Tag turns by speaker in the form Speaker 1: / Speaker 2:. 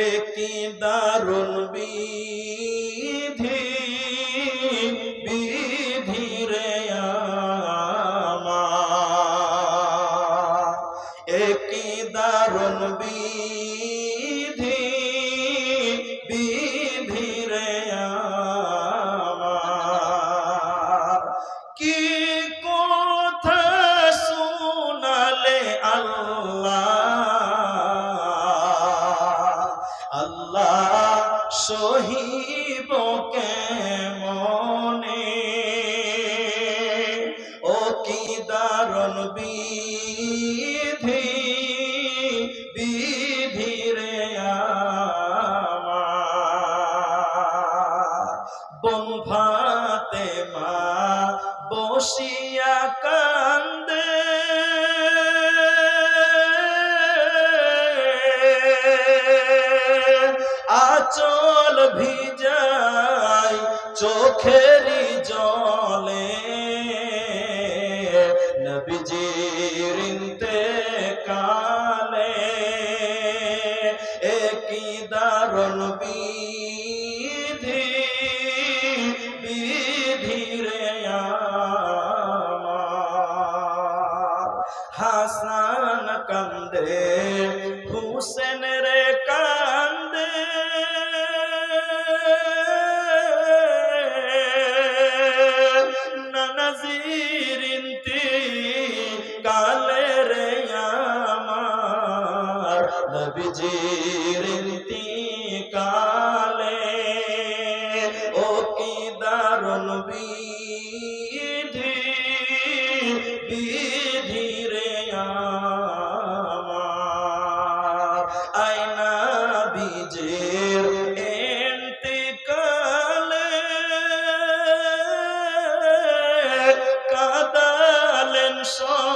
Speaker 1: একই দারুণ বিধি বিধি রে একই দারুণ বিধি বিধি রে কি কথা শুনালে আল্লাহ আল্লাহ সহিব মনে ও কি দারুণ বিধি বিধি রে বন ভাতে মা বসিয়া কান্দে। আচল ভিজাই চোখেরই জলে। নবীজির কালে একই দারুণ বিধি বিধি রে আমার। হাসান কান্দে, হুসেন রে কান্দে নবীজির কালে ও কি দারুণ বিধি বিধি রে আমার। আয়না বীজের এন্তিকালে কাদালেন সকলে